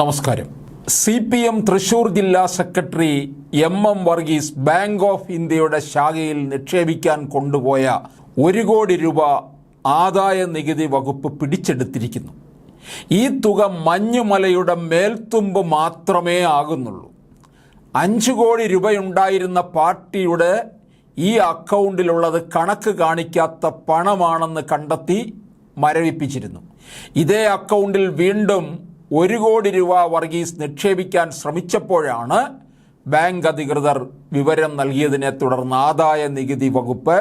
നമസ്കാരം. C P M Thrissur ജില്ലാ secretary M M Varghese bank of ഇന്ത്യയുടെ ശാഖയിൽ നിക്ഷേപിക്കാൻ കൊണ്ടുപോയ ഒരു കോടി രൂപ ആദായ നികുതി വകുപ്പ് പിടിച്ചെടുത്തിരിക്കുന്നു. ഈ തുക മഞ്ഞുമലയുടെ മേൽത്തുമ്പ് മാത്രമേ ആകുന്നുള്ളൂ. അഞ്ച് കോടി രൂപയുണ്ടായിരുന്ന പാർട്ടിയുടെ ഈ അക്കൗണ്ടിലുള്ളത് കണക്ക് കാണിക്കാത്ത പണമാണെന്ന് കണ്ടെത്തി മരവിപ്പിച്ചിരുന്നു. ഇതേ അക്കൗണ്ടിൽ വീണ്ടും ഒരു കോടി രൂപ വർഗീസ് നിക്ഷേപിക്കാൻ ശ്രമിച്ചപ്പോഴാണ് ബാങ്ക് അധികൃതർ വിവരം നൽകിയതിനെ തുടർന്ന് ആദായ നികുതി വകുപ്പ്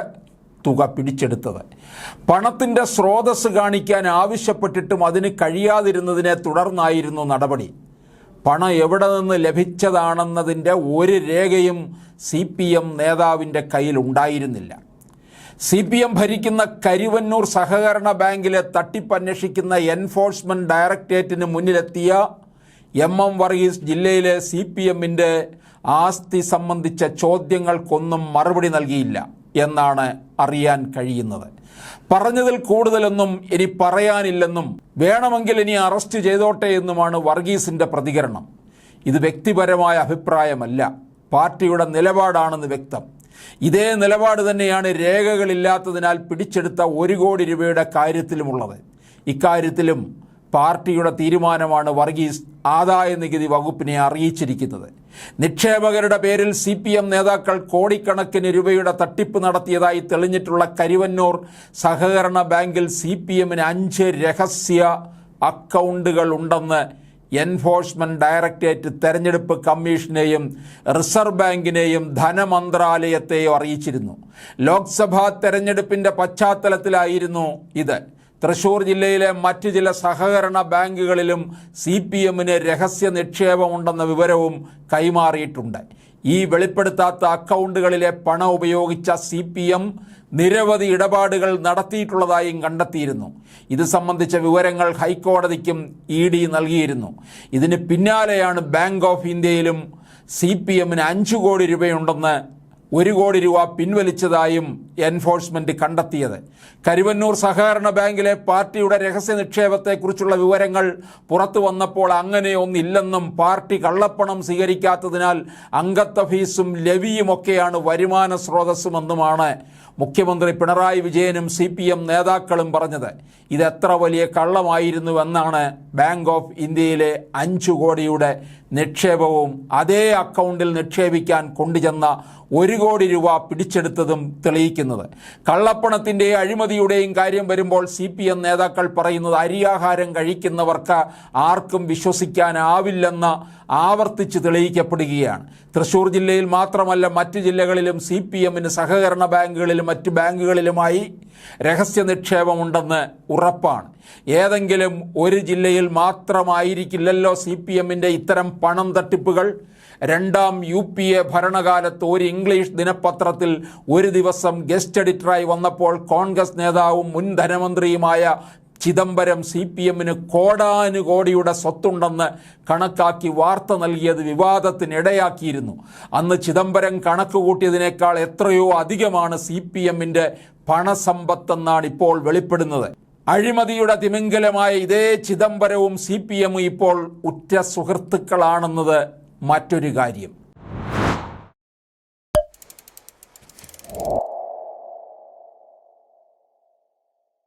തുക പിടിച്ചെടുത്തത്. പണത്തിന്റെ സ്രോതസ് കാണിക്കാൻ ആവശ്യപ്പെട്ടിട്ടും അതിന് കഴിയാതിരുന്നതിനെ തുടർന്നായിരുന്നു നടപടി. പണം എവിടെ നിന്ന് ലഭിച്ചതാണെന്നതിന്റെ ഒരു രേഖയും സി പി എം നേതാവിന്റെ കയ്യിൽ ഉണ്ടായിരുന്നില്ല. സി പി എം ഭരിക്കുന്ന കരുവന്നൂർ സഹകരണ ബാങ്കിലെ തട്ടിപ്പ് അന്വേഷിക്കുന്ന എൻഫോഴ്സ്മെന്റ് ഡയറക്ടറേറ്റിന് മുന്നിലെത്തിയ എം എം വർഗീസ് ജില്ലയിലെ സി പി എമ്മിന്റെ ആസ്തി സംബന്ധിച്ച ചോദ്യങ്ങൾക്കൊന്നും മറുപടി നൽകിയില്ല എന്നാണ് അറിയാൻ കഴിയുന്നത്. പറഞ്ഞതിൽ കൂടുതലൊന്നും ഇനി പറയാനില്ലെന്നും വേണമെങ്കിൽ ഇനി അറസ്റ്റ് ചെയ്തോട്ടെ എന്നുമാണ് വർഗീസിന്റെ പ്രതികരണം. ഇത് വ്യക്തിപരമായ അഭിപ്രായമല്ല. പാർട്ടിയുടെ നിലപാടാണെന്ന് വ്യക്തം. ഇതേ നിലപാട് തന്നെയാണ് രേഖകളില്ലാത്തതിനാൽ പിടിച്ചെടുത്ത ഒരു കോടി രൂപയുടെ കാര്യത്തിലുമുള്ളത്. ഇക്കാര്യത്തിലും പാർട്ടിയുടെ തീരുമാനമാണ് വർഗീസ് ആദായ നികുതി വകുപ്പിനെ അറിയിച്ചിരിക്കുന്നത്. നിക്ഷേപകരുടെ പേരിൽ സി പി എം നേതാക്കൾ കോടിക്കണക്കിന് രൂപയുടെ തട്ടിപ്പ് നടത്തിയതായി തെളിഞ്ഞിട്ടുള്ള കരിവന്നൂർ സഹകരണ ബാങ്കിൽ സി പി എമ്മിന് അഞ്ച് രഹസ്യ അക്കൗണ്ടുകൾ ഉണ്ടെന്ന് എൻഫോഴ്സ്മെന്റ് ഡയറക്ടറേറ്റ് തെരഞ്ഞെടുപ്പ് കമ്മീഷനെയും റിസർവ് ബാങ്കിനെയും ധനമന്ത്രാലയത്തെയും അറിയിച്ചിരുന്നു. ലോക്സഭാ തെരഞ്ഞെടുപ്പിന്റെ പശ്ചാത്തലത്തിലായിരുന്നു ഇത്. തൃശൂർ ജില്ലയിലെ മറ്റ് ചില സഹകരണ ബാങ്കുകളിലും സി പി എമ്മിന് രഹസ്യ നിക്ഷേപമുണ്ടെന്ന വിവരവും കൈമാറിയിട്ടുണ്ട്. ഈ വെളിപ്പെടുത്താത്ത അക്കൗണ്ടുകളിലെ പണം ഉപയോഗിച്ച സി പി എം നിരവധി ഇടപാടുകൾ നടത്തിയിട്ടുള്ളതായും കണ്ടെത്തിയിരുന്നു. ഇത് സംബന്ധിച്ച വിവരങ്ങൾ ഹൈക്കോടതിക്കും ഇ ഡി നൽകിയിരുന്നു. ഇതിന് പിന്നാലെയാണ് ബാങ്ക് ഓഫ് ഇന്ത്യയിലും സി പി എമ്മിന് അഞ്ചു കോടി രൂപയുണ്ടെന്ന് ഒരു കോടി രൂപ പിൻവലിച്ചതായും എൻഫോഴ്സ്മെന്റ് കണ്ടെത്തിയത്. കരുവന്നൂർ സഹകരണ ബാങ്കിലെ പാർട്ടിയുടെ രഹസ്യ നിക്ഷേപത്തെക്കുറിച്ചുള്ള വിവരങ്ങൾ പുറത്തു വന്നപ്പോൾ അങ്ങനെയൊന്നില്ലെന്നും പാർട്ടി കള്ളപ്പണം സ്വീകരിക്കാത്തതിനാൽ അംഗത്വ ഫീസും ലവിയുമൊക്കെയാണ് വരുമാന സ്രോതസ്സുമെന്നുമാണ് മുഖ്യമന്ത്രി പിണറായി വിജയനും സി പി എം നേതാക്കളും പറഞ്ഞത്. ഇതെത്ര വലിയ കള്ളമായിരുന്നുവെന്നാണ് ബാങ്ക് ഓഫ് ഇന്ത്യയിലെ അഞ്ചു കോടിയുടെ നിക്ഷേപവും അതേ അക്കൗണ്ടിൽ നിക്ഷേപിക്കാൻ കൊണ്ടുചെന്ന ഒരു കോടി രൂപ പിടിച്ചെടുത്തതും തെളിയിക്കുന്നത്. കള്ളപ്പണത്തിന്റെ അഴിമതിയുടെയും കാര്യം വരുമ്പോൾ സി പി എം നേതാക്കൾ പറയുന്നത് അരിയാഹാരം കഴിക്കുന്നവർക്ക് ആർക്കും വിശ്വസിക്കാനാവില്ലെന്ന ആവർത്തിച്ച് തെളിയിക്കപ്പെടുകയാണ്. തൃശൂർ ജില്ലയിൽ മാത്രമല്ല മറ്റ് ജില്ലകളിലും സി പി എമ്മിന് സഹകരണ ബാങ്കുകളിലും മറ്റ് ബാങ്കുകളിലുമായി രഹസ്യ നിക്ഷേപമുണ്ടെന്ന് ഉറപ്പാണ്. ഏതെങ്കിലും ഒരു ജില്ലയിൽ മാത്രമായിരിക്കില്ലല്ലോ സി പി എമ്മിന്റെ ഇത്തരം പണം തട്ടിപ്പുകൾ. രണ്ടാം യു പി എ ഭരണകാലത്ത് ഒരു ഇംഗ്ലീഷ് ദിനപത്രത്തിൽ ഒരു ദിവസം ഗസ്റ്റ് എഡിറ്ററായി വന്നപ്പോൾ കോൺഗ്രസ് നേതാവും മുൻ ധനമന്ത്രിയുമായ ചിദംബരം സി പി എമ്മിന് കോടാനുകോടിയുടെ സ്വത്തുണ്ടെന്ന് കണക്കാക്കി വാർത്ത നൽകിയത് വിവാദത്തിനിടയാക്കിയിരുന്നു അന്ന് ചിദംബരം കണക്ക് കൂട്ടിയതിനേക്കാൾ എത്രയോ അധികമാണ് സി പി എമ്മിന്റെ പണസമ്പത്തെന്നാണ് ഇപ്പോൾ വെളിപ്പെടുന്നത്. അഴിമതിയുടെ തിമിംഗലമായ ഇതേ ചിദംബരവും സി പി എമ്മും ഇപ്പോൾ ഉറ്റ സുഹൃത്തുക്കളാണെന്നത് മറ്റൊരു കാര്യം.